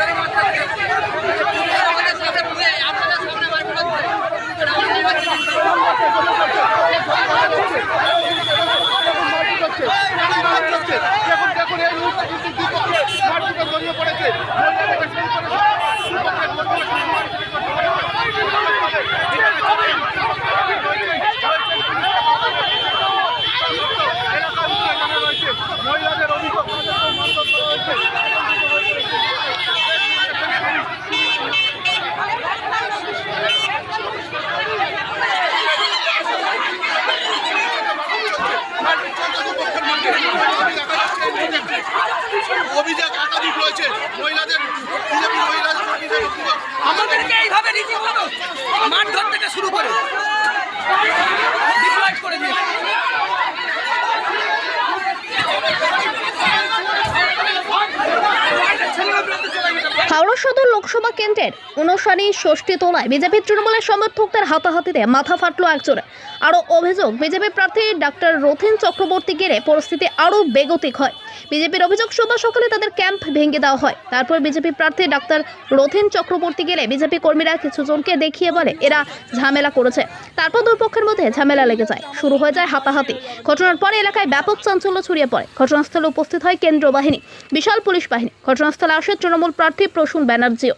saremo attaccati রয়েছে মহিলাদের আমাদেরকে এইভাবে রীতিমতো মারধর থেকে শুরু করে। করে দিয়েছে হাওড়া সদর লোকসভা কেন্দ্রের অনুসারী ষষ্ঠী তোলায় বিজেপি তৃণমূলের সমর্থকদের হাতাহাতিতে মাথা ফাটলো একজনের আরও অভিযোগ বিজেপি প্রার্থী ডাক্তার রথিন চক্রবর্তী গেলে পরিস্থিতি আরও বেগতিক হয়। বিজেপির অভিযোগ সোমবার সকালে তাদের ক্যাম্প ভেঙে দেওয়া হয়। তারপর বিজেপি প্রার্থী ডাক্তার রথিন চক্রবর্তী গেলে বিজেপি কর্মীরা কিছু জনকে দেখিয়ে বলে, এরা ঝামেলা করেছে। তারপর দুপক্ষের মধ্যে ঝামেলা লেগে যায়। শুরু হয়ে যায় হাতাহাতি। ঘটনার পরে এলাকায় ব্যাপক চাঞ্চল্য ছড়িয়ে পড়ে। ঘটনাস্থলে উপস্থিত হয় কেন্দ্র বাহিনী, বিশাল পুলিশ বাহিনী। ঘটনাস্থলে আসে তৃণমূল প্রার্থী প্রসূন ব্যানার্জিও।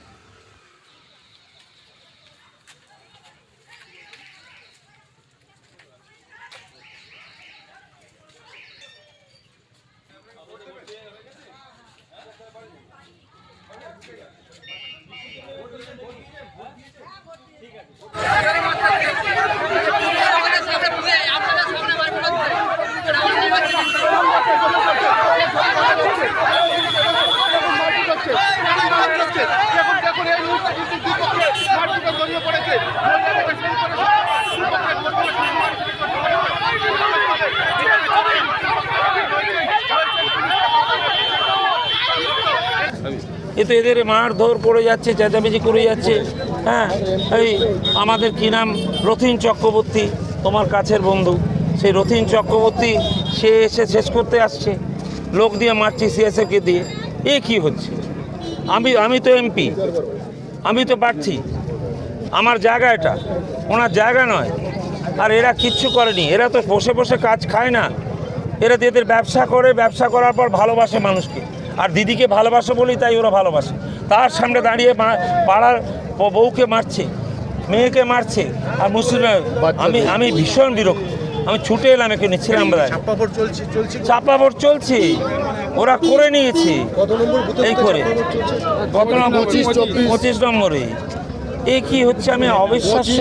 দেখুন দেখুন এই মুহূর্তে কিন্তু দ্বিপক্ষে মারপিটে জড়িয়ে পড়েছে মহিলাদেরকে সেই করে এ তো এদের মারধর করে যাচ্ছে, চেঁচামেচি করে যাচ্ছে। হ্যাঁ এই আমাদের কি নাম? রথিন চক্রবর্তী, তোমার কাছের বন্ধু। সেই রথিন চক্রবর্তী, সে এসে শেষ করতে আসছে। লোক দিয়ে মারছি সিএসএফকে দিয়ে। এ কি হচ্ছে? আমি আমি তো এমপি। আমি তো পারছি আমার জায়গা এটা। ওনার জায়গা নয়। আর এরা কিচ্ছু করেনি। এরা তো বসে বসে কাজ খায় না। এরা তো এদের ব্যবসা করে ব্যবসা করার পর ভালোবাসে মানুষকে। আর দিদিকে ভালোবাসে বলেই তাই ওরা ভালোবাসে। তার সামনে দাঁড়িয়ে পাড়ার বউকে মারছে মেয়েকে মারছে। আর মুসলিম আমি আমি ভীষণ বিরক্ত। আমি ছুটে এলাম এখানে ছিলাম বোধহয় চাপাপড় চলছে চলছে চাপাবর চলছে। ওরা করে নিয়েছে। কত নম্বর বুথে এই করে। কত নম্বর? পঁচিশ, পঁচিশ নম্বরে এ কি হচ্ছে আমি অবিশ্বাস্য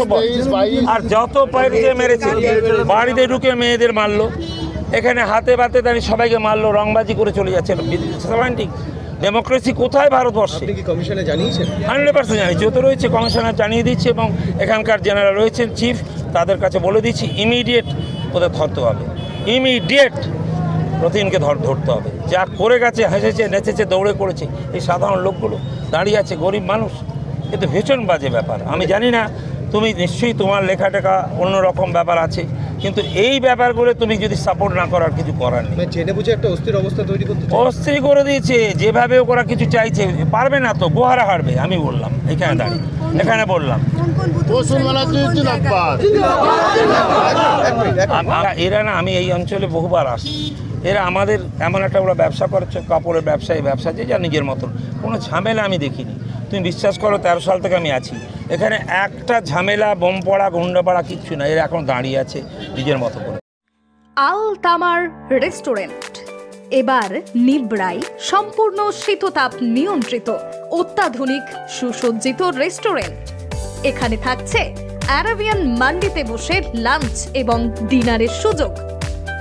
আর যত বাড়িতে মেরেছে বাড়িতে ঢুকে মেয়েদের মারলো এখানে হাতে বাতে দাঁড়িয়ে সবাইকে মারলো রংবাজি করে চলে যাচ্ছে। ঠিক ডেমোক্রেসি কোথায় ভারতবর্ষে? আপনি কমিশনে জানিয়েছেন? হান্ড্রেড পার্সেন্ট জানিয়েছি। তো রয়েছে কমিশনার জানিয়ে দিচ্ছে এবং এখানকার জেনারেল রয়েছেন চিফ তাদের কাছে বলে দিচ্ছি ইমিডিয়েট ওদের ধরতে হবে। ইমিডিয়েট। রতিনকে ধর ধরতে হবে। যা করে গেছে হেসেছে নেচেছে দৌড়ে করেছে এই সাধারণ লোকগুলো দাঁড়িয়ে আছে গরিব মানুষ। এ তো ভীষণ বাজে ব্যাপার। আমি জানি না তুমি নিশ্চয়ই তোমার লেখা টেখা অন্যরকম ব্যাপার আছে কিন্তু এই ব্যাপারগুলো তুমি যদি সাপোর্ট না করার কিছু করার নেই। মানে জেনে বুঝে একটা অস্থির অবস্থা তৈরি করতে অস্থির করে দিয়েছে যেভাবে ওরা কিছু চাইছে পারবে না তো গোহারা হারবে আমি বললাম এখানে দাঁড়িয়ে এখানে বললাম। এরা না আমি এই অঞ্চলে বহুবার আসি এরা আমাদের এমন একটা ওরা ব্যবসা করছে, কাপড়ের ব্যবসায়ী ব্যবসা যে যা নিজের মতন। কোনো ঝামেলা আমি দেখিনি। তুমি বিশ্বাস করো, তেরো সাল থেকে আমি আছি। এখানে একটা ঝামেলা, বোম পড়া, গুন্ডা পড়া, কিচ্ছু না। এরা এখন দাঁড়িয়ে আছে নিজের মতো করে। আল তামার রেস্টুরেন্ট। এবার নিবড়াই সম্পূর্ণ শীততাপ নিয়ন্ত্রিত, অত্যাধুনিক, সুসজ্জিত রেস্টুরেন্ট। এখানে থাকছে অ্যারাবিয়ান মান্ডিতে বসে লাঞ্চ এবং ডিনারের সুযোগ।